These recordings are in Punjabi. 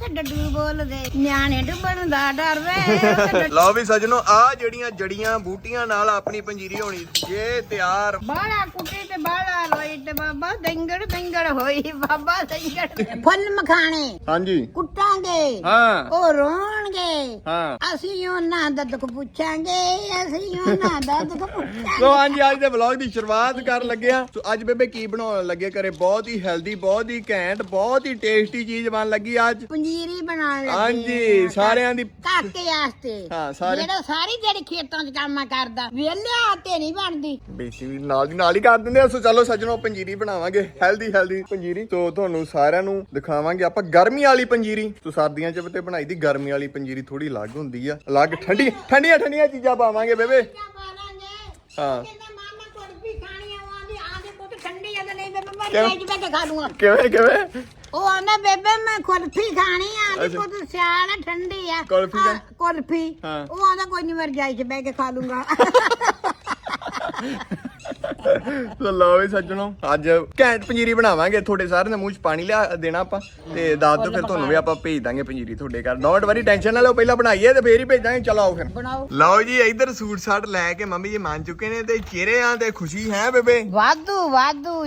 ਉੱਥੇ ਡੱਡੂ ਬੋਲਦੇ ਨਿਆਣੇ ਡੁੱਬਣ ਦਾ ਡਰ ਵੇ। ਲਓ ਵੀ ਸਜਣੋ ਆ ਜਿਹੜੀਆਂ ਜੜੀਆਂ ਬੂਟੀਆਂ ਨਾਲ ਆਪਣੀ ਪੰਜੀਰੀ ਹੋਣੀ ਜੇ ਤਿਆਰ। ਬਾਲਾ ਕੁੱਟੀ ਤੇ ਬਾਲਾ ਲੋਈ ਤੇ ਬਾਬਾ ਦੰਗੜ ਦੰਗੜ ਹੋਈ ਬਾਬਾ ਦੰਗੜ ਫੁੱਲ ਮਖਾਣੇ ਹਾਂਜੀ। ਕੁੱਟਾਂਗੇ ਹਾਂ। ਉਹ ਰੋਣਗੇ। ਹਾਂ। ਅਸੀਂ ਉਹਨਾਂ ਦਾ ਦੁੱਖ ਪੁੱਛਾਂਗੇ ਅਸੀਂ ਉਹਨਾਂ ਦਾ ਦੁੱਖ ਪੁੱਛਾਂਗੇ। ਸੋ ਹਾਂਜੀ ਅੱਜ ਦੇ ਵਲੌਗ ਦੀ ਸ਼ੁਰੂਆਤ ਕਰਨ ਲੱਗਿਆ। ਸੋ ਅੱਜ ਬੇਬੇ ਕੀ ਬਣਾਉਣ ਲੱਗੇ ਘਰੇ ਬਹੁਤ ਹੀ ਹੈਲਦੀ ਬਹੁਤ ਹੀ ਘੈਂਟ ਬਹੁਤ ਹੀ ਟੇਸਟੀ ਚੀਜ਼ ਬਣ ਲੱਗੀ ਅੱਜ। ਪੰਜੀਰੀ ਬਣਾਉਣ ਲੱਗੇ ਹਾਂਜੀ ਸਾਰਿਆਂ ਦੀ ਕਾਕੇ ਵਾਸਤੇ। ਹਾਂ, ਸਾਰੇ- ਜਿਹੜਾ ਸਾਰੀ ਜਿਹੜੀ ਖੇਤਾਂ 'ਚ ਕੰਮ ਕਰਦਾ ਵਿਹਲਿਆ ਤੇ ਨਹੀਂ ਬਣਦੀ। ਬੇਟੀ ਵੀ ਨਾਲ ਦੀ ਨਾਲ ਹੀ ਕਰ ਦਿੰਦੇ ਆ ਸੋ ਚਲੋ ਸੱਜਣੋ ਪੰਜੀਰੀ ਬਣਾਵਾਂਗੇ। ਹੈਲਦੀ ਹੈਲਦੀ ਪੰਜੀਰੀ। ਸੋ ਤੁਹਾਨੂੰ ਸਾਰਿਆਂ ਨੂੰ ਦਿਖਾਵਾਂਗੇ ਆਪਾਂ ਗਰਮੀ ਵਾਲੀ ਪੰਜੀਰੀ। ਸੋ ਸਰਦੀਆਂ 'ਚ ਤੇ ਬਣਾਈ ਦੀ ਗਰਮੀ ਵਾਲੀ ਪੰਜੀਰੀ ਥੋੜੀ ਅਲੱਗ ਹੁੰਦੀ ਆ। ਅਲੱਗ ਠੰਡੀ ਠੰਡੀਆਂ ਠੰਡੀਆਂ ਚੀਜ਼ਾਂ ਪਾਵਾਂਗੇ ਬੇਬੇ। ਕਿਆ ਹਾਂ। ਕਹਿੰਦਾ ਮਾਮਾ ਕੁਲਫੀ ਖਾਣੀ ਆ ਉਹ ਆਂਦੀ ਆਂਦੇ ਪੁੱਤ ਠੰਡੀ ਆ ਤੇ ਨਹੀਂ ਬੇਬੇ ਮੈਂ ਕਿਉਂ? ਰੇਜ ਬੈ ਕੇ ਖਾ ਲੂੰਗਾ ਕਿਵੇਂ ਕਿਵੇਂ? ਉਹ ਆਂਦਾ ਬੇਬੇ ਮੈਂ ਕੁਲਫੀ ਖਾਣੀ ਆ ਆਂਦੀ ਅੱਛਾ। ਪੁੱਤ ਸਿਆਲ ਆ ਠੰਡੀ ਆ ਕੁਲਫੀ ਖਾ- ਕੁਲਫੀ ਹਾਂ। ਉਹ ਆਂਦਾ ਕੋਈ ਨਹੀਂ ਮਰ ਜਾਈ ਚ ਬੈ ਕੇ ਖਾ ਲੂੰਗਾ ਸੋ ਲਓ ਵੀ ਸੱਜਣੋ ਅੱਜ ਘੈਂਟ ਪੰਜੀਰੀ ਬਣਾਵਾਂਗੇ ਤੁਹਾਡੇ ਸਾਰਿਆਂ ਦੇ ਮੂੰਹ 'ਚ ਪਾਣੀ ਲਿਆ ਦੇਣਾ ਆਪਾਂ ਤੇ ਦੱਸ ਦਿਓ ਫਿਰ ਤੁਹਾਨੂੰ ਵੀ ਆਪਾਂ ਭੇਜ ਦਾਂਗੇ ਪੰਜੀਰੀ ਤੁਹਾਡੇ ਘਰ। ਡੋਂਟ ਵਰੀ ਟੈਨਸ਼ਨ ਨਾ ਲਓ ਪਹਿਲਾਂ ਬਣਾਈਏ ਤੇ ਫੇਰ ਹੀ ਭੇਜਾਂਗੇ ਚਲੋ ਆਓ ਫਿਰ। ਬਣਾਓ। ਲਓ ਜੀ ਇੱਧਰ ਸੂਟ ਸਾਟ ਲੈ ਕੇ ਮੰਮੀ ਜੀ ਮੰਨ ਚੁੱਕੇ ਨੇ ਤੇ ਚਿਹਰਿਆਂ ਤੇ ਖੁਸ਼ੀ ਹੈ ਬੇਬੇ? ਵਾਧੂ ਵਾਧੂ।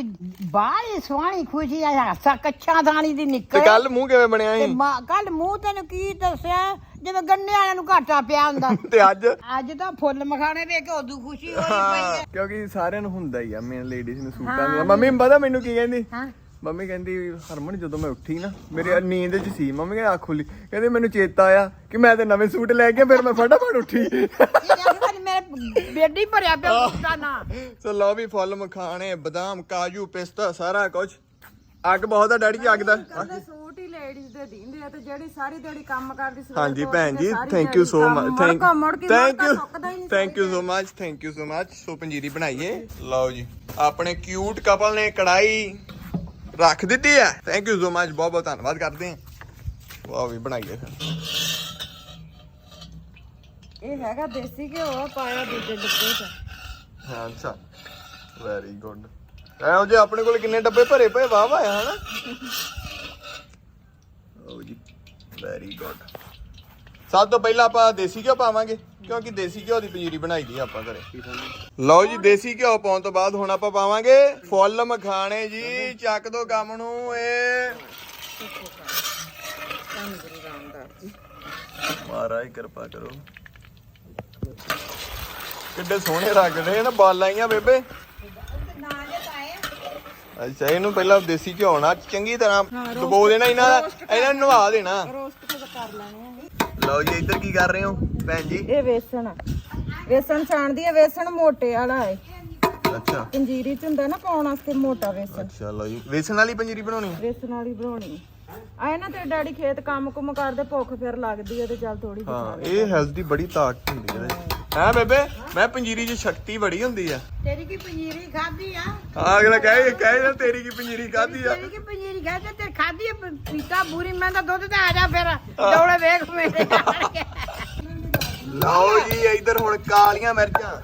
ਬਾਹਲੀ ਸੋਹਣੀ ਖੁਸ਼ੀ ਆ ਹਾਸਾ ਕੱਚਾ ਦਾਣੀ ਦੀ ਤੇ ਨਿਕਲ ਕੱਲ ਮੂੰਹ ਕਿਵੇਂ ਬਣਿਆ ਤੇ ਸੀ ਕੱਲ ਮੂੰਹ ਤੈਨੂੰ ਕੀ ਦੱਸਿਆ? ਜਿਵੇਂ ਗੰਨੇ ਵਾਲਿਆਂ ਨੂੰ ਘਾਟਾ ਪਿਆ ਹੁੰਦਾ। ਤੇ ਅੱਜ? ਅੱਜ ਤਾਂ ਫੁੱਲ ਮਖਾਣੇ ਵੇਖ ਕੇ ਉਦੋਂ ਖੁਸ਼ੀ ਹੋਈ ਪਈ ਹਾਂ ਹੈ। ਕਿਉਂਕਿ ਸਾਰਿਆਂ ਨੂੰ ਹੁੰਦਾ ਹੀ ਆ ਮੇਨ ਲੇਡੀਜ਼ ਨੂੰ ਸੂਟਾਂ। ਦੀਆਂ ਮੰਮੀ ਪਤਾ ਮੈਨੂੰ ਕੀ ਕਹਿੰਦੀ? ਹਾਂ। ਮੰਮੀ ਕਹਿੰਦੀ ਹਰਮਨ ਜਦੋਂ ਮੈਂ ਉੱਠੀ ਨਾ ਮੇਰੇ ਨੀਂਦ 'ਚ ਸੀ। ਮੰਮੀ ਕਹਿੰਦੀ ਅੱਖ ਖੁੱਲੀ। ਕਹਿੰਦੀ ਮੈਨੂੰ ਚੇਤਾ ਆਇਆ ਕਿ ਮੈਂ ਤੇ ਨਵੇਂ ਸੂਟ ਲੈ ਕੇ ਫਿਰ ਮੈਂ ਫਟਾਫਟ ਉੱਠੀ। ਇਹ ਅੱਜ ਮੇਰੇ ਬੇਡੀ ਭਰਿਆ ਪਿਆ ਕੁੱਤਾ ਨਾ ਸੋ ਲਓ ਵੀ ਫੁੱਲ ਮਖਾਣੇ ਬਦਾਮ ਕਾਜੂ ਪਿਸਤਾ ਸਾਰਾ ਕੁਝ ਅੱਗ ਬਹੁਤ ਆ ਡੈਡੀ ਜੀ ਅੱਗ ਦਾ। ਲੇਡੀਜ਼ ਦੇ ਦਿੰਦੇ ਆ ਤੇ ਜਿਹੜੀ ਸਾਰੀ ਦਿਹਾੜੀ ਕੰਮ ਕਰਦੀ ਸੀ ਹਾਂਜੀ ਭੈਣ ਜੀ thank you so much thank ਮੁੜ ਕੇ ਥੈਂਕ ਯੂ ਸੁੱਕਦਾ ਹੀ ਨਹੀਂ thank you so much thank you so much so panjiri ਬਣਾਈਏ ਲਓ ਜੀ ਆਪਣੇ ਕਿਊਟ ਕਪਲ ਨੇ ਕੜਾਈ ਰੱਖ ਦਿੱਤੀ ਹੈ ਥੈਂਕ ਯੂ ਸੋ ਮਚ ਬਹੁਤ ਬਹੁਤ ਧੰਨਵਾਦ ਕਰਦੇ ਹਾਂ ਵਾਹ ਵੀ ਬਣਾਈਏ ਫਿਰ। ਇਹ ਹੈਗਾ ਦੇਸੀ ਘਿਓ ਪਾਇਆ ਦੂਜੇ ਡੱਬੇ 'ਚ। ਹਾਂ ਅੱਛਾ। ਵੈਰੀ ਗੁੱਡ ਐਓ ਜੇ ਆਪਣੇ ਕੋਲ ਕਿੰਨੇ ਡੱਬੇ ਭਰੇ ਪਏ? ਵਾਹ ਵਾਹ ਹਨਾ ਵੈਰੀ ਗੁੱਡ ਸਭ ਤੋਂ ਪਹਿਲਾਂ ਆਪਾਂ ਦੇਸੀ ਘਿਓ ਪਾਵਾਂਗੇ, ਕਿਉਂਕਿ ਦੇਸੀ ਘਿਓ ਦੀ ਪੰਜੀਰੀ ਬਣਾਈ ਦੀ ਆ ਆਪਾਂ ਘਰੇ। ਲਓ ਜੀ, ਦੇਸੀ ਘਿਓ ਪਾਉਣ ਤੋਂ ਬਾਅਦ ਹੁਣ ਆਪਾਂ ਪਾਵਾਂਗੇ ਫੁੱਲ ਮਖਾਣੇ ਜੀ, ਚੱਕ ਦੋ ਕੰਮ ਨੂੰ ਇਹ ਮਹਾਰਾਜ, ਕਿਰਪਾ ਕਰੋ। ਕਿੱਡੇ ਸੋਹਣੇ ਲੱਗਦੇ ਨੇ ਬਾਲਾਈਆਂ ਬੇਬੇ। ਅੱਛਾ ਇਹਨੂੰ ਪਹਿਲਾਂ ਦੇਸੀ ਘਿਓ ਨਾਲ ਚੰਗੀ ਤਰ੍ਹਾਂ ਡੁਬੋ ਦੇਣਾ ਇਹਨਾਂ ਦਾ ਇਹਨਾਂ ਨੂੰ ਨਵਾ ਦੇਣਾ। ਰੋਸਟ ਤੇ ਕਰ ਲੈਣੇ ਆ ਲਓ ਜੀ ਇੱਧਰ ਕੀ ਕਰ ਰਹੇ ਹੋ ਭੈਣ ਜੀ? ਇਹ ਵੇਸਣ। ਵੇਸਣ ਛਾਣਦੀ ਹੈ ਵੇਸਣ ਮੋਟੇ ਵਾਲਾ ਹੈ ਅੱਛਾ। ਪੰਜੀਰੀ ਚ ਹੁੰਦਾ ਨਾ ਪਾਉਣ ਵਾਸਤੇ ਮੋਟਾ ਵੇਸਣ। ਅੱਛਾ ਲਓ ਜੀ ਵੇਸਣ ਵਾਲੀ ਪੰਜੀਰੀ ਬਣਾਉਣੀ ਵੇਸਣ ਵਾਲੀ ਬਣਾਉਣੀ ਆਏ ਨਾ ਤੇ ਡੈਡੀ ਖੇਤ ਕੰਮ ਕੁਮ ਕਰਦੇ ਭੁੱਖ ਫਿਰ ਲੱਗਦੀ ਹੈ ਤੇ ਚੱਲ ਥੋੜੀ ਹਾਂ ਇਹ ਹੈਲਥ ਦੀ ਬੜੀ ਤਾਕਤ ਹੁੰਦੀ ਹੈ ਹੈ ਬੇਬੇ ਮੈਂ ਪੰਜੀਰੀ 'ਚ ਸ਼ਕਤੀ ਬੜੀ ਹੁੰਦੀ ਆ। ਤੇਰੀ ਕੀ ਪੰਜੀਰੀ ਖਾਧੀ ਆ? ਆ ਅਗਲਾ ਕਹੇ ਕਹੇ ਨਾ ਤੇਰੀ ਕੀ ਪੰਜੀਰੀ ਖਾਧੀ ਆ। ਤੇਰੀ ਕੀ ਪੰਜੀਰੀ ਖਾਧੀ ਤੇ ਖਾਧੀ ਆ, ਪੀਤਾ ਬੂਰੀ ਮੈਂ ਤਾਂ ਦੁੱਧ ਤੇ ਆ ਜਾ ਫਿਰ। ਦੌੜੇ ਵੇਖ ਮੇਰੇ ਲਓ ਜੀ ਇੱਧਰ ਹੁਣ ਕਾਲੀਆਂ ਮਿਰਚਾਂ।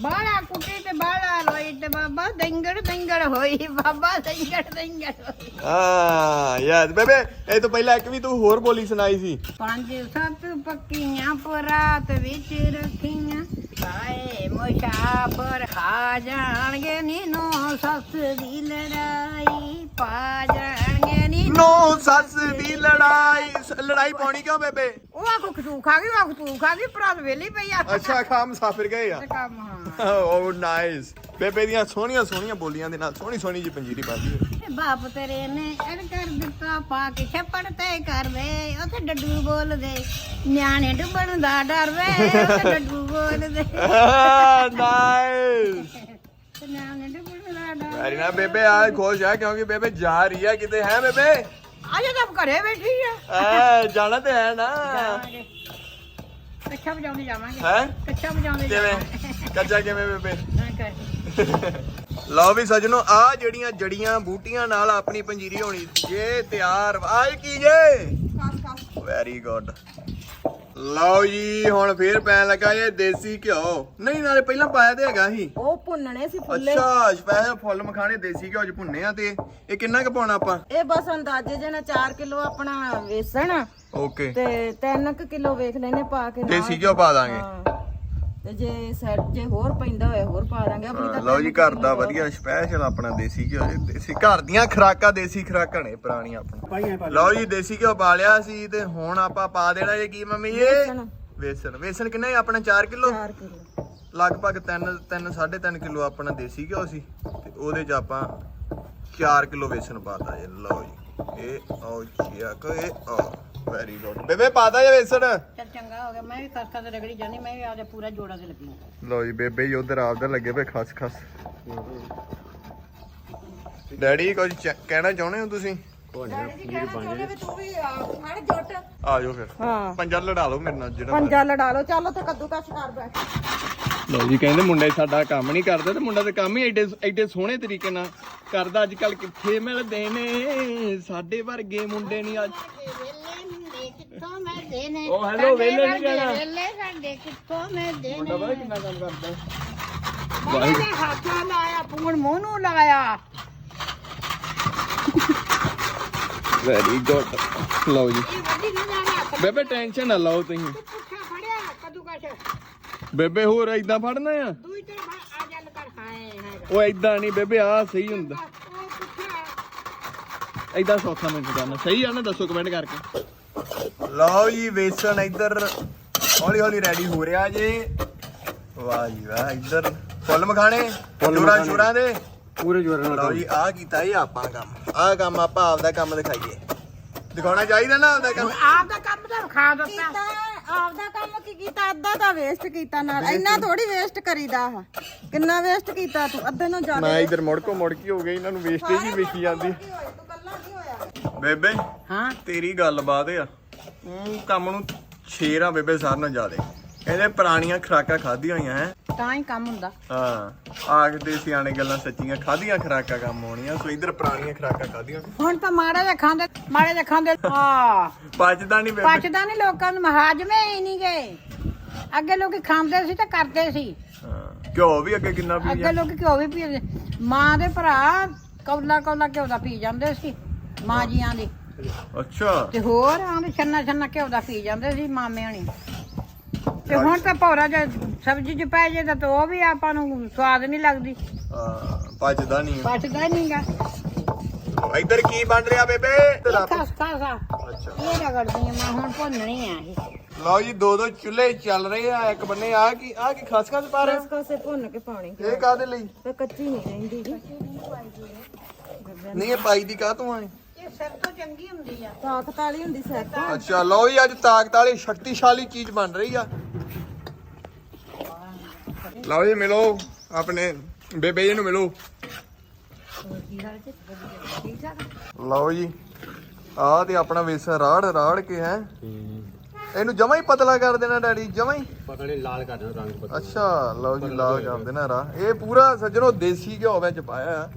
ਬਾਲਾ ਕੁੱਟੀ ਤੇ ਬਾਲਾ ਲੋਈ ਤੇ ਬਾਬਾ ਦੰਗੜ ਦੰਗੜ ਹੋਈ ਬਾਬਾ ਦੰਗੜ ਦੰਗੜ ਹੋਈ। ਹਾਂ ਯਾਰ ਬੇਬੇ ਇਹ ਤੋਂ ਪਹਿਲਾਂ ਇੱਕ ਵੀ ਤੂੰ ਹੋਰ ਬੋਲੀ ਸੁਣਾਈ ਸੀ। ਪੰਜ ਸੱਤ ਪੱਕੀਆਂ ਪਰਾਤ ਵਿੱਚ ਰੱਖੀਆਂ ਕਾਏ ਮੁਸ਼ਾਫਰ ਖਾ ਜਾਣਗੇ ਨੀਨੋ ਸੱਸ ਦੀ ਲੜਾਈ ਪਾ ਜਾਣਗੇ ਨੀ ਨੋ ਸੱਸ ਦੀ ਲੜਾਈ ਲੜਾਈ ਪਾਉਣੀ ਕਿਉਂ ਬੇਬੇ? ਉਹ ਆਖੋ ਖਤੂ ਖਾ ਗਈ ਉਹ ਆਖੋ ਤੂੰ ਖਾ ਗਈ ਪਰਾਤ ਵੇਲੀ ਪਈ ਆ। ਅੱਛਾ ਖਾ ਮੁਸਾਫਿਰ ਗਏ ਆ। ਤੇ ਕੰਮ ਹਾਂ। ਓ ਨਾਈਸ ਬੇਬੇ ਦੀਆਂ ਸੋਹਣੀਆਂ ਸੋਹਣੀਆਂ ਬੋਲੀਆਂ ਦੇ ਨਾਲ ਸੋਹਣੀ ਸੋਹਣੀ ਜੀ ਪੰਜੀਰੀ ਪਾਉਂਦੀ ਹੈ ਬਾਪ ਤੇਰੇ ਨੇ ਅੜ ਕਰ ਦਿੱਤਾ ਪਾ ਕੇ ਛੱਪੜ ਤੇ ਕਰਦੇ ਉੱਥੇ ਡੱਡੂ ਬੋਲਦੇ ਨਿਆਣੇ ਡੁੱਬਣ ਦਾ ਡਰ ਵੇ ਉੱਥੇ ਡੱਡੂ ਬੋਲਦੇ। ਨਾਈਸ ਤੇ ਨਿਆਣੇ ਡੁੱਬਣ ਦਾ ਡਰ ਵੈਰੀ ਨਾ ਬੇਬੇ ਆ ਖੁਸ਼ ਹੈ ਕਿਉਂਕਿ ਬੇਬੇ ਜਾ ਰਹੀ ਹੈ ਕਿਤੇ ਹੈ ਬੇਬੇ? ਅਜੇ ਤਾਂ ਘਰੇ ਬੈਠੀ ਆ। ਐ ਜਾਣਾ ਤੇ ਹੈ ਨਾ। ਜਾਵਾਂਗੇ। ਕੱਛਾ ਵਜਾਉਂਦੇ ਜਾਵਾਂਗੇ। ਹੈ? ਕੱਛਾ ਵਜਾਉਂਦੇ ਕਿਵੇਂ? ਕੱਚਾ ਕਿਵੇਂ ਬੇਬੇ? ਲਓ ਵੀ ਸਜਣੋ ਆ ਜਿਹੜੀਆਂ ਜੜੀਆਂ ਬੂਟੀਆਂ ਨਾਲ ਆਪਣੀ ਪੰਜੀਰੀ ਹੋਣੀ ਜੇ ਤਿਆਰ ਆਏ ਕੀ ਜੇ? ਵੈਰੀ ਗੁੱਡ ਲਓ ਜੀ ਹੁਣ ਫੇਰ ਪੈਣ ਲੱਗਾ ਇਹ ਦੇਸੀ ਘਿਓ। ਨਹੀਂ ਨਾਲੇ ਪਹਿਲਾਂ ਪਾਇਆ ਤੇ ਹੈਗਾ ਸੀ। ਉਹ ਭੁੰਨਣੇ ਸੀ ਫੁੱਲੇ। ਅੱਛਾ ਸਪੈਸ਼ਲ ਫੁੱਲ ਮਖਾਣੇ ਦੇਸੀ ਘਿਓ ਚ ਭੁੰਨੇ ਆ ਤੇ। ਇਹ ਕਿੰਨਾ ਕੁ ਪਾਉਣਾ ਆਪਾਂ? ਇਹ ਬਸ ਅੰਦਾਜ਼ੇ ਜੇ ਨਾ 4 ਕਿਲੋ ਆਪਣਾ ਵੇਸਣ ਓਕੇ ਤੇ 3 ਕਿਲੋ ਵੇਖ ਲੈਨੇ ਪਾ ਕੇ। ਦੇਸੀ ਘਿਓ ਪਾ ਦਾਂਗੇ। ਤੇ ਜੇ ਸੈਟ ਜੇ ਹੋਰ ਪੈਂਦਾ ਹੋਇਆ ਹੋਰ ਪਾ ਦਾਂਗੇ। ਆਪਣੀ ਤਾਂ ਲਓ ਜੀ ਘਰ ਦਾ ਵਧੀਆ ਸਪੈਸ਼ਲ ਆਪਣਾ ਦੇਸੀ ਘਿਓ ਜੀ, ਦੇਸੀ ਘਰ ਦੀਆਂ ਖਰਾਕਾਂ ਦੇਸੀ ਖਰਾਕਾਂ ਨੇ ਪੁਰਾਣੀਆਂ ਆਪਣੀਆਂ। ਲਓ ਜੀ ਦੇਸੀ ਘਿਓ ਪਾ ਲਿਆ ਸੀ ਤੇ ਹੁਣ ਆਪਾਂ ਪਾ ਦੇਣਾ ਇਹ ਕੀ ਮੰਮੀ ਇਹ ਵੇਸਣ। ਵੇਸਣ। ਕਿੰਨਾ ਹੈ ਆਪਣਾ? 4 ਕਿਲੋ? 4 ਕਿਲੋ। ਲਗਭਗ 3 3 3.5 ਕਿਲੋ ਆਪਣਾ ਦੇਸੀ ਘਿਓ ਸੀ। ਤੇ ਉਹਦੇ ਚ ਆਪਾਂ 4 ਕਿਲੋ ਵੇਸਣ ਪਾਤਾ ਜੀ। ਲਓ ਜੀ ਇਹ ਆਓ ਚੀਕ ਇਹ ਆ ਵੈਰੀ ਗੁੱਡ। ਬੇਬੇ ਪਾਤਾ ਜੇ ਵੇਸਣ? ਚੱਲ ਚੰਗਾ ਹੋ ਗਿਆ ਮੈਂ ਵੀ ਕਰਕਾ ਤੇ ਰਗੜੀ ਜਾਣੀ ਮੈਂ ਵੀ ਆਪਦੇ ਪੂਰਾ ਜੋੜਾਂ ਤੇ ਲੱਗੀ ਲਓ ਜੀ ਬੇਬੇ ਜੀ ਉਧਰ ਆਪਦੇ ਲੱਗੇ ਪਏ ਖਸ ਖਸ। ਡੈਡੀ ਕੁਝ ਚ- ਕਹਿਣਾ ਚਾਹੁੰਦੇ ਹੋ ਤੁਸੀਂ? ਡੈਡੀ ਜੀ ਕਹਿਣਾ ਚਾਹੁੰਦੇ ਵੀ ਤੂੰ ਵੀ ਆ, ਫੜ ਜੁੱਟ। ਆ ਜਾਓ ਫਿਰ। ਹਾਂ। ਪੰਜਾ ਲੜਾ ਲਓ ਮੇਰੇ ਨਾਲ ਜਿਹੜਾ ਪੰਜਾ ਲੜਾ ਲਓ ਚੱਲ ਉੱਥੇ ਕੱਦੂ ਕਸ਼ ਕਰ ਬੈਠ। ਲਓ ਜੀ ਕਹਿੰਦੇ ਮੁੰਡੇ ਸਾਡਾ ਕੰਮ ਨਹੀਂ ਕਰਦੇ ਤੇ ਮੁੰਡਾ ਤੇ ਕੰਮ ਹੀ ਐਡੇ ਐਡੇ ਸੋਹਣੇ ਤਰੀਕੇ ਨਾਲ ਕਰਦਾ। ਅੱਜ ਕੱਲ ਕਿੱਥੇ ਮਿਲਦੇ ਨੇ? ਸਾਡੇ ਵਰਗੇ ਮੁੰਡੇ ਨਹੀਂ ਅੱਜ ਕਿੱਥੋਂ ਮੈਂ ਦੇਨੇ ਉਹ hello, ਵਿਹਲੇ ਨੀ ਕਹਿਣਾ। ਵੇਲੇ ਸਾਡੇ ਕਿੱਥੋਂ ਮੈਂ ਦੇਨੇ ਮੁੰਡਾ ਪਤਾ ਕਿੰਨਾ ਕੰਮ ਕਰਦਾ ਮੈਂ ਨੇ ਹੱਥਾਂ ਲਾਇਆ ਪੂਣ ਮੂੰਹ ਨੂੰ ਲਾਇਆ। ਵੈਰੀ ਗੁੱਡ ਲਓ ਜੀ। ਇਹ ਵੱਡੀ ਨਹੀਂ ਜਾਣਾ ਬੇਬੇ ਟੈਨਸ਼ਨ ਨਾ ਲਓ ਤੁਸੀਂ। ਪੁੱਠਾ ਫੜਿਆ ਕਦੂ ਕਸ਼ ਬੇਬੇ ਹੋਰ ਏਦਾਂ ਫੜਨਾ ਆ? ਦੂਈ ਤਰਫ ਆ ਜਲ ਕਰ ਹਾਏ ਹੈਗਾ ਉਹ ਏਦਾਂ ਨਹੀਂ ਬੇਬੇ ਆ ਸਹੀ ਹੁੰਦਾ। ਏਦਾਂ ਸੌਖਾ ਮੈਨੂੰ ਕਰਨਾ। ਸਹੀ ਆ ਨਾ ਦੱਸੋ ਕਮੈਂਟ ਕਰਕੇ। ਲਓ ਜੀ ਵੇਸਣ ਇੱਧਰ ਹੌਲੀ ਹੌਲੀ ਰੈਡੀ ਹੋ ਰਿਹਾ ਜੇ। ਵਾਹ ਜੀ ਵਾਹ ਇੱਧਰ ਫੁੱਲ ਮਖਾਣੇ ਜੋਰਾਂ ਸ਼ੋਰਾਂ ਦੇ। ਪੂਰੇ ਜੋਰ ਨਾਲ ਲਓ ਜੀ ਆਹ ਕੀਤਾ ਜੀ ਆਪਾਂ ਕੰਮ। ਆਹ ਕੰਮ ਆਪਾਂ ਆਪਦਾ ਕੰਮ ਦਿਖਾਈਏ। ਦਿਖਾਉਣਾ ਚਾਹੀਦਾ ਨਾ ਆਪਦਾ ਕੰਮ? ਆਪ ਦਾ ਕੰਮ ਤਾਂ ਖਾ ਦਿੱਤਾ। ਕੀਤਾ ਆਪਦਾ ਕੰਮ ਕੀ ਕੀਤਾ? ਅੱਧਾ ਤਾਂ ਵੇਸਟ ਕੀਤਾ ਨਾਲ। ਇੰਨਾ ਥੋੜੀ ਵੇਸਟ ਕਰੀਦਾ ਆ ਕਿੰਨਾ ਵੇਸਟ ਕੀਤਾ ਤੂੰ? ਅੱਧੇ ਨੂੰ ਜ਼ਿਆਦਾ ਮੈਂ ਇੱਧਰ ਮੁੜਕੋ ਮੁੜਕੀ ਹੋ ਗਈ ਇਹਨਾਂ ਨੂੰ ਵੇਸਟੇਜ ਹੀ ਵੇਖੀ ਜਾਂਦੀ ਕੀ ਹੋਇਆ ਤੂੰ ਕੱਲਾ ਨਹੀਂ ਹੋਇਆ ਬੇਬੇ ਹਾਂ। ਤੇਰੀ ਗੱਲਬਾਤ ਆ। ਤੂੰ ਕੰਮ ਨੂੰ ਸ਼ੇਰ ਆ ਬੇਬੇ ਸਾਰ ਨਾਲ ਜ਼ਿਆਦੇ। ਕਹਿੰਦੇ ਪੁਰਾਣੀਆਂ ਖਰਾਕਾਂ ਖਾਧੀਆਂ ਹੋਈਆਂ ਹੈ। ਤਾਂ ਹੀ ਕੰਮ ਹੁੰਦਾ। ਹਾਂ। ਆਖਦੇ ਸਿਆਣੇ ਗੱਲਾਂ ਸੱਚੀਆਂ ਖਾਧੀਆਂ ਖਰਾਕਾਂ ਕੰਮ ਆਉਣੀਆਂ ਸੋ ਇੱਧਰ ਪੁਰਾਣੀਆਂ ਖਰਾਕਾਂ ਖਾਧੀਆਂ। ਹੁਣ ਤਾਂ ਮਾੜੇ ਦੇ ਖਾਂਦੇ ਮਾੜੇ ਦੇ ਖਾਂਦੇ। ਆ। ਪਚਦਾ ਨਹੀਂ ਬੇਬੇ। ਪਚਦਾ ਨਹੀਂ ਲੋਕਾਂ ਨੂੰ ਮਹਾਜਮੇ ਹੀ ਨਹੀਂ ਗਏ ਅੱਗੇ ਲੋਕੀ ਖਾਂਦੇ ਸੀ ਤੇ ਕਰਦੇ ਸੀ। ਹਾਂ। ਘਿਓ ਵੀ ਅੱਗੇ ਕਿੰਨਾ ਪੀ ਅੱਗੇ ਲੋਕੀ ਘਿਓ ਵੀ ਪੀਂਦੇ ਮਾਂ ਦੇ ਭਰਾ ਕੌਲਾ ਕੌਲਾ ਘਿਓ ਦਾ ਪੀ ਜਾਂਦੇ ਸੀ। ਮਾਂ ਜੀਆਂ ਦੀ। ਅੱਛਾ। ਤੇ ਹੋਰ ਆਂਦੇ ਛੰਨਾ ਛੰਨਾ ਘਿਓ ਦਾ ਪੀ ਜਾਂਦੇ ਸੀ ਮਾਮੇ ਹਣੀ। ਤੇ ਹੁਣ ਤਾਂ ਭੌਰਾ ਜੇ ਸਬਜ਼ੀ ਚ ਪੈ ਜੇ ਤਾਂ ਉਹ ਵੀ ਆਪਾਂ ਨੂੰ ਸਵਾਦ ਨਹੀਂ ਲੱਗਦੀ। ਹਾਂ ਪਚਦਾ ਨਹੀਂ। ਪਚਦਾ ਨਹੀਂਗਾ ਇੱਧਰ ਕੀ ਬਣ ਰਿਹਾ ਬੇਬੇ? ਇੱਧਰ ਆ। ਖਸ ਖਸ ਆ। ਅੱਛਾ। ਇਹ ਰਗੜਦੀ ਆ ਮੈਂ ਹੁਣ ਭੁੰਨਣੀ ਆ ਇਹ। ਲਓ ਜੀ ਦੋ ਦੋ ਚੁੱਲ੍ਹੇ ਚੱਲ ਰਹੇ ਆ ਇੱਕ ਬੰਨੇ ਆ ਕੀ ਆ ਕੀ ਖਸ ਖਸ ਪਾ ਰਹੇ? ਇਸ ਕਾਸੇ ਭੁੰਨ ਕੇ ਪਾਣੀ ਇਹ ਕਾਦੇ ਲਈ? ਤੇ ਕੱਚੀ ਨਹੀਂ ਰਹਿੰਦੀ ਜੀ। ਨਹੀਂ ਇਹ ਪਾਈ ਦੀ ਕਾਹ ਤੋਂ ਆਏ ਸਭ ਤੋਂ ਚੰਗੀ ਹੁੰਦੀ ਆ। ਤਾਕਤ ਵਾਲੀ ਹੁੰਦੀ ਸੈੱਟ ਅੱਛਾ ਲਓ ਜੀ ਅੱਜ ਤਾਕਤ ਵਾਲੀ ਸ਼ਕਤੀਸ਼ਾਲੀ ਚੀਜ਼ ਬਣ ਰਹੀ ਆ। ਲਓ ਜੀ ਮਿਲੋ ਆਪਣੇ ਬੇਬੇ ਜੀ ਨੂੰ ਮਿਲੋ। ਲਓ ਜੀ ਆਹ ਤੇ ਆਪਣਾ ਵੇਸਣ ਰਾੜ ਰਾੜ ਕੇ ਹੈ। ਇਹਨੂੰ ਜਮਾ ਹੀ ਪਤਲਾ ਕਰ ਦੇਣਾ ਡੈਡੀ ਜਮਾ ਹੀ। ਪਤਾ ਨਹੀਂ ਲਾਲ ਕਰ ਦੇਣਾ ਰੰਗ ਪਤਾ ਅੱਛਾ ਲਓ ਜੀ ਲਾਲ ਕਰ ਦੇਣਾ ਰਾ ਇਹ ਪੂਰਾ ਸੱਜਣੋ ਦੇਸੀ ਘਿਓ ਵਿੱਚ ਪਾਇਆ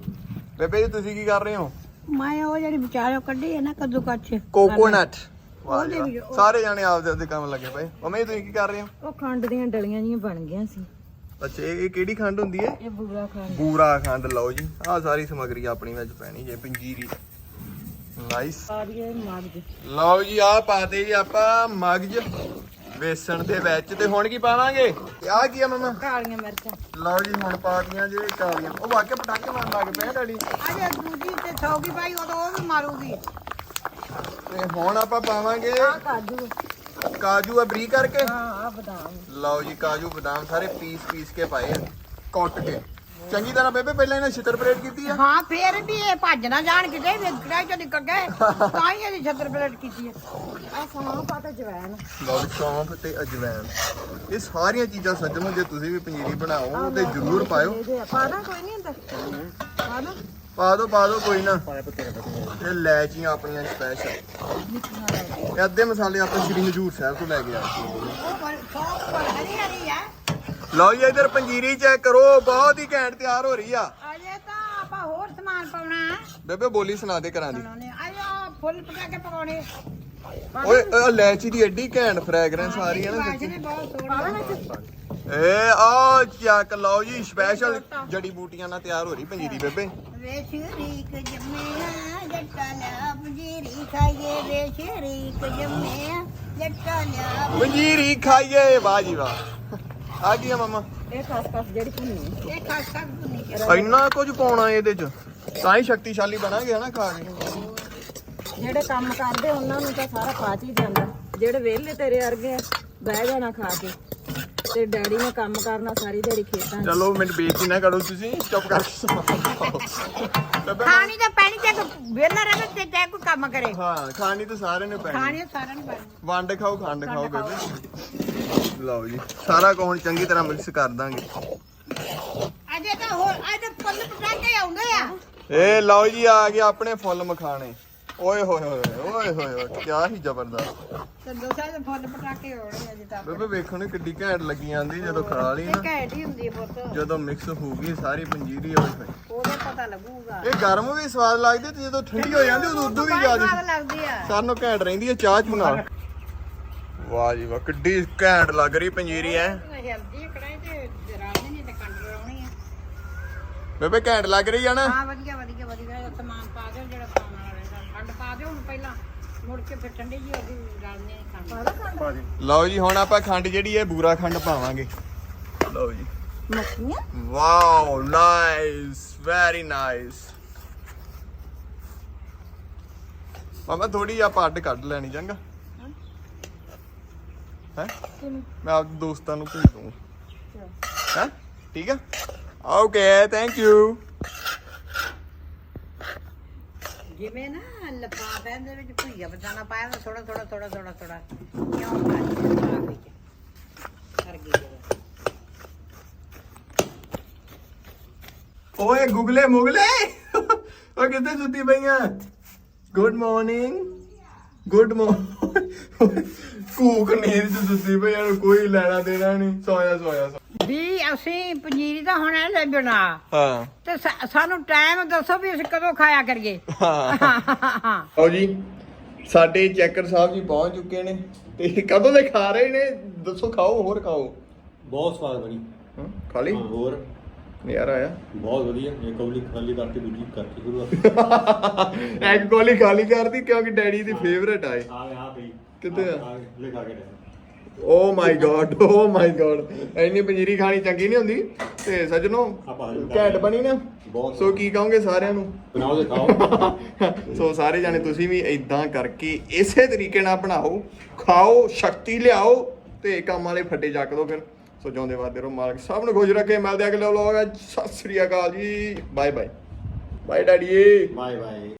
ਬੇਬੇ ਜੀ ਤੁਸੀਂ ਕੀ ਕਰ ਰਹੇ ਹੋ? ਮੈਂ ਉਹ ਜਿਹੜੀ ਵਿਚਾਰੋ ਕੱਢੀ ਹੈ ਨਾ ਕੱਦੂ ਕੱਚ। ਕੋਕੋਨਟ। ਵਾਹ ਉਹਦੇ ਜੀ ਵੀ- ਵਾਹ। ਸਾਰੇ ਜਾਣੇ ਆਪਦੇ ਆਪਦੇ ਕੰਮ ਲੱਗੇ ਪਏ। ਮੰਮੀ ਤੁਸੀਂ ਕੀ ਕਰ ਰਹੇ ਹੋ? ਉਹ ਖੰਡ ਦੀਆਂ ਡਲੀਆਂ ਜੀਆਂ ਬਣ ਗਈਆਂ ਸੀ। ਅੱਛਾ ਇਹ ਇਹ ਕਿਹੜੀ ਖੰਡ ਹੁੰਦੀ ਹੈ? ਇਹ ਬੂਰਾ ਖੰਡ। ਬੂਰਾ ਖੰਡ ਲਓ ਜੀ। ਆਹ ਸਾਰੀ ਸਮਗਰੀ ਆਪਣੀ ਵਿੱਚ ਪੈਣੀ ਜੇ ਪੰਜੀਰੀ। ਨਾਈਸ ਸਾਰੀਆਂ ਮਗਜ ਲਓ ਜੀ ਆਹ ਪਾਤੇ ਜੀ ਆਪਾਂ ਮਗਜ ਵੇਸਣ ਦੇ ਵਿੱਚ ਤੇ ਹੁਣ ਕੀ ਪਾਵਾਂਗੇ? ਤੇ ਆਹ ਕੀ ਆ ਮਮਾ? ਕਾਲੀਆਂ ਮਿਰਚਾਂ। ਲਓ ਜੀ ਹੁਣ ਪਾਤੀਆਂ ਜੇ ਕਾਲੀਆਂ। ਉਹ ਵਾਕਿਆ ਪਟਾਕੇ ਮਾਰਨ ਲੱਗ ਪਏ ਆ ਡੈਡੀ। ਅਜੇ ਦੂਜੀ ਤੇ ਸੌਗੀ ਭਾਈ ਉਦੋਂ ਉਹ ਵੀ ਮਾਰੂਗੀ। ਤੇ ਹੁਣ ਆਪਾਂ ਪਾਵਾਂਗੇ ਆ ਕਾਜੂ। ਕਾਜੂ ਆ ਬਰੀ ਕਰਕੇ। ਹਾਂ ਆ ਬਦਾਮ। ਲਓ ਜੀ ਕਾਜੂ ਬਦਾਮ ਸਾਰੇ ਪੀਸ ਪੀਸ ਕੇ ਪਾਏ ਆ ਕੁੱਟ ਕੇ। ਚੰਗੀ ਤਰ੍ਹਾਂ ਬੇਬੇ ਪਹਿਲਾਂ ਇਹਨਾਂ ਛਿੱਤਰ ਪਰੇਡ ਕੀਤੀ ਆ। ਹਾਂ ਫੇਰ ਵੀ ਇਹ ਭੱਜ ਨਾ ਜਾਣ ਕਿਤੇ ਵੇਖੜਾ ਚ ਨਿਕਲ ਗਏ। ਤਾਂ ਹੀ ਇਹਦੀ ਛੱਤਰ ਪਲਟ ਕੀਤੀ ਹੈ ਆ ਸੌਂਫ ਆ ਤੇ ਜਵੈਨ ਲਓ ਜੀ ਸੌਂਫ ਤੇ ਅਜਵਾਇਣ। ਇਹ ਸਾਰੀਆਂ ਚੀਜ਼ਾਂ ਸੱਜਣੋ ਜੇ ਤੁਸੀਂ ਵੀ ਪੰਜੀਰੀ ਬਣਾਓ ਤੇ ਜਰੂਰ ਪਾਇਓ। ਇਹਦੇ ਪਾ ਦਾਂ ਕੋਈ ਨਹੀਂ ਹੁੰਦਾ ਪਾ ਦਾਂ? ਪਾ ਦਿਓ ਪਾ ਦਿਓ ਕੋਈ ਨਾ। ਇਹ ਲੈਚੀਆਂ ਆਪਣੀਆਂ ਸਪੈਸ਼ਲ ਇਹ ਅੱਧੇ ਮਸਾਲੇ ਆਪਾਂ ਸ਼੍ਰੀ ਹਜੂਰ ਸਾਹਿਬ ਤੋਂ ਲੈ ਕੇ ਆਏ। ਸੀ ਉਹ ਪਰ ਸੌਂਪ ਪਰ ਹਰੀ ਹਰੀ ਆ। ਲਓ ਜੀ ਇਧਰ ਪੰਜੀਰੀ ਚੈੱਕ ਕਰੋ ਬਹੁਤ ਹੀ ਘੈਂਟ ਤਿਆਰ ਹੋ ਰਹੀ ਆ। ਅਜੇ ਤਾਂ ਆਪਾਂ ਹੋਰ ਸਮਾਨ ਪਾਉਣਾ ਹੈ। ਬੇਬੇ ਬੋਲੀ ਸੁਣਾ ਦੇ ਕਰਾਂ ਦੀ। ਬਣਾਉਣੇ ਆਇਆ ਫੁੱਲ ਪਕਾ ਕੇ ਪਕਾਉਣੇ ਓਏ ਉਹ ਲੈਚੀ ਦੀ ਐਡੀ ਘੈਂਟ ਫ੍ਰੈਗਰੈਂਸ ਆ ਰਹੀ ਹੈ ਨਾ ਸੱਚੀ ਵਾਜਨੇ ਬਹੁਤ ਸੋਹਣੀ ਏ ਆ ਚੱਕ ਲਓ ਜੀ ਸਪੈਸ਼ਲ ਜੜੀ ਬੂਟੀਆਂ ਨਾਲ ਤਿਆਰ ਹੋ ਰਹੀ ਪੰਜੀਰੀ ਬੇਬੇ। ਵੇ ਸ਼ਰੀਕ ਜੰਮਿਆ ਜੱਟਾ ਲਿਆ ਪੰਜੀਰੀ ਖਾਈਏ ਵੇ ਸ਼ਰੀਕ ਜੰਮਿਆ ਜੱਟਾ ਲਿਆ ਪੰਜੀਰੀ ਖਾਈਏ ਵਾਹ ਜੀ ਵਾਹ। ਆ ਗਈ ਆ ਮਮਾ? ਇਹ ਖਾਸ ਖਾਸ ਜਿਹੜੀ ਭੁੰਨੀ ਇਹ ਖਾਸ ਖਾਸ ਭੁੰਨੀ ਇੰਨਾ ਕੁਝ ਪਾਉਣਾ ਇਹਦੇ ਚ। ਤਾਂ ਹੀ ਸ਼ਕਤੀਸ਼ਾਲੀ ਬਣਾਂਗੇ ਹਨਾ ਖਾ ਕੇ। ਜਿਹੜੇ ਕੰਮ ਕਰਦੇ ਉਹਨਾਂ ਨੂੰ ਤਾਂ ਸਾਰਾ ਪਾਚ ਹੀ ਜਾਂਦਾ। ਜਿਹੜੇ ਵਿਹਲੇ ਤੇਰੇ ਵਰਗੇ ਆ, ਬਹਿ ਜਾਣਾ ਖਾ ਕੇ। ਤੇ ਡੈਡੀ ਨੇ ਕੰਮ ਕਰਨਾ ਸਾਰੀ ਦਿਹਾੜੀ ਖੇਤਾਂ 'ਚ। ਚਲੋ ਮੈਨੂੰ ਬੇਇੱਜ਼ਤੀ ਨਾ ਕਰੋ ਤੁਸੀਂ। ਚੁੱਪ ਕਰਕੇ ਬੇਬੇ, ਖਾਣੀ ਤਾਂ ਪੈਣੀ ਤੇ ਵੇਲਾ ਰਵੇ ਤੇ ਚਾਹੇ ਕੋਈ ਕੰਮ ਕਰੇ। ਹਾਂ ਖਾਣੀ ਤਾਂ ਸਾਰਿਆਂ ਨੇ ਪੈਣੀ। ਖਾਣੀ ਸਾਰਿਆਂ ਨੂੰ ਪੈਣੀ। ਵੰਡ ਖਾਓ ਖੰਡ ਖਾਓ। ਬੇਬੇ। ਲਓ ਜੀ ਸਾਰਾ ਕੁਝ ਹੁਣ ਚੰਗੀ ਤਰ੍ਹਾਂ ਮਿਕਸ ਕਰ ਦਾਂਗੇ। ਅਜੇ ਤਾਂ ਹੋਰ ਅਜੇ ਪੁੱਲ ਪਟਾਕੇ ਆਉਂਦੇ ਆ। ਏ ਲਓ ਜੀ ਆ ਗਏ ਆਪਣੇ ਫੁੱਲ ਮਖਾਣੇ। ਓਏ ਹੋਏ ਹੋਏ ਓਏ ਹੋਏ ਹੋਏ ਕਿਆ ਹੀ ਜ਼ਬਰਦਸਤ। ਤੇ ਦੋਸਾ ਦੇ ਫੁੱਲ ਪਟਾਕੇ ਆਉਣੇ ਅਜੇ ਤਾਂ। ਬੇਬੇ ਵੇਖਣ ਨੂੰ ਕਿੱਡੀ ਘੈਂਟ ਲੱਗੀ ਜਾਂਦੀ ਜਦੋਂ ਖਾ ਲਈ ਨਾ। ਘੈਂਟ ਹੀ ਹੁੰਦੀ ਹੈ ਪੁੱਤ। ਜਦੋਂ ਮਿਕਸ ਹੋ ਗਈ ਸਾਰੀ ਪੰਜੀਰੀ ਹੋਈ ਹੋਈ। ਉਹਦੇ ਪਤਾ ਲੱਗੂਗਾ। ਇਹ ਗਰਮ ਵੀ ਸਵਾਦ ਲੱਗਦੀ ਤੇ ਜਦੋਂ ਠੰਡੀ ਹੋ ਜਾਂਦੀ ਉਦੋਂ ਉਦੋਂ ਵੀ ਜ਼ਿਆਦਾ ਸਵਾਦ ਲੱਗਦੀ ਆ। ਸਾਨੂੰ ਘੈਂਟ ਰਹਿੰਦੀ ਹੈ ਚਾਹ ਚ ਨਾਲ ਵਾਹ ਜੀ ਵਾਹ ਕਿੱਡੀ ਘੈਂਟ ਲੱਗ ਰਹੀ ਪੰਜੀਰੀ ਐ ਹਲਦੀ ਕੜਾਈ ਤੇ ਰਾਣੀ ਨਹੀਂ ਤੇ ਕੰਡ ਰਾਉਣੀ ਆ। ਬੇਬੇ ਘੈਂਟ ਲੱਗ ਰਹੀ ਆ ਨਾ? ਹਾਂ ਵਧੀਆ ਵਧੀਆ ਵਧੀਆ ਸਮਾਨ ਪਾ ਦਿਓ ਜਿਹੜਾ ਪਾਉਣ ਵਾਲਾ ਰਹਿੰਦਾ। ਖੰਡ ਪਾ ਦਿਓ ਹੁਣ ਪਹਿਲਾਂ ਮੁੜ ਕੇ ਫਿਰ ਠੰਡੀ ਜੀ ਹੋ ਗਈ ਰਲਨੇ ਖੰਡ ਲਓ ਜੀ ਹੁਣ ਆਪਾਂ ਖੰਡ ਜਿਹੜੀ ਹੈ ਬੂਰਾ ਖੰਡ ਪਾਵਾਂਗੇ। ਲਓ ਜੀ। ਮੱਖੀਆਂ? ਵਾਓ ਨਾਈਸ ਵੈਰੀ ਨਾਈਸ ਮਾਮਾ ਥੋੜੀ ਜਿਹਾ ਪੱਡ ਕੱਢ ਲੈਣੀ ਚੰਗਾ। ਹੈ? ਮੈਂ ਆਪ ਦੋਸਤਾਂ ਨੂੰ ਭੇਜ ਦੂੰ ਹੈ? ਠੀਕ ਆ? ਓਕੇ ਥੈਂਕ ਯੂ ਜਿਵੇਂ ਨਾ ਲਫਾਫਿਆਂ ਦੇ ਵਿੱਚ ਭੁਜੀਆ ਬਦਾਨਾ ਪਾਇਆ ਨਾ ਥੋੜਾ ਥੋੜਾ ਥੋੜਾ ਥੋੜਾ ਥੋੜਾ ਕਿਉਂ? ਪਾ ਦਿਆ ਵਿੱਚ ਕਰ ਗਈ ਓਏ ਗੁਗਲੇ ਮੁਗਲੇ! ਓ ਕਿੱਥੇ ਸੁੱਤੀ ਪਈਆਂ? ਗੁੱਡ ਮਾਰਨਿੰਗ ਗੁੱਡ ਮਾਰਨਿੰਗ ਕੂਕ ਨੀਂਦ ਚ ਸੁੱਤੀ ਪਈਆਂ ਨੂੰ ਕੋਈ ਲੈਣਾ ਦੇਣਾ ਨਹੀਂ ਸੋਇਆ ਸੋਇਆ ਸੋ- ਵੀ ਅਸੀਂ ਪੰਜੀਰੀ ਦਾ ਹੁਣ ਇਹ ਲੈ ਬਣਾ ਹਾਂ। ਤੇ ਸਾ- ਸਾਨੂੰ ਟਾਈਮ ਦੱਸੋ ਵੀ ਅਸੀਂ ਕਦੋਂ ਖਾਇਆ ਕਰੀਏ। ਹਾਂ। ਆਓ ਜੀ ਸਾਡੇ ਚੈਕਰ ਸਾਹਿਬ ਜੀ ਪਹੁੰਚ ਚੁੱਕੇ ਨੇ। ਤੇ ਕਦੋਂ ਦੇ ਖਾ ਰਹੇ ਨੇ? ਦੱਸੋ ਖਾਓ ਹੋਰ ਖਾਓ। ਬਹੁਤ ਸਵਾਦ ਬਣੀ। ਹਾਂ, ਖਾ ਲਈ? ਹਾਂ, ਹੋਰ। ਯਾਰ ਆਇਆ। ਬਹੁਤ ਵਧੀਆ। ਇਹ ਕੌਲੀ ਖਾਲੀ ਕਰਤੀ ਦੂਜੀ ਕਰਤੀ ਸ਼ੁਰੂ ਐਗ ਕੋਲੀ ਖਾਲੀ ਕਰਦੀ ਕਿਉਂਕਿ ਡੈਡੀ ਦੀ ਫੇਵਰੇਟ ਆਏ ਆ ਗਿਆ ਆ ਗਈ ਕਿੱਥੇ ਆ? ਆ ਲੈ ਖਾ ਕੇ ਓ ਮਾਈ ਗॉड ਓ ਮਾਈ ਗॉड ਇੰਨੀ ਪੰਜੀਰੀ ਖਾਣੀ ਚੰਗੀ ਨਹੀਂ ਹੁੰਦੀ। ਤੇ ਸੱਜਣੋ ਘੈਂਟ ਬਣੀ ਨਾ। ਸੋ ਕੀ ਕਹੋਗੇ ਸਾਰਿਆਂ ਨੂੰ? ਬਣਾਓ ਤੇ ਖਾਓ। ਸੋ ਸਾਰੇ ਜਾਣੇ ਤੁਸੀਂ ਵੀ ਇਦਾਂ ਕਰਕੇ ਇਸੇ ਤਰੀਕੇ ਨਾਲ ਬਣਾਓ। ਖਾਓ ਸ਼ਕਤੀ ਲਿਆਓ ਤੇ ਕੰਮ ਵਾਲੇ ਫੱਟੇ ਚੱਕ ਦੋ ਫਿਰ। ਸੋ ਜਿਉਂਦੇ ਵਾਦੇ ਰਹੋ ਮਾਲਕ ਸਭ ਨੂੰ ਖੁਸ਼ ਰੱਖੇ। ਮਿਲਦੇ ਅਗਲੇ ਵਲੋਗ ਸਤਿ ਸ੍ਰੀ ਅਕਾਲ ਜੀ। Bye bye bye daddy bye bye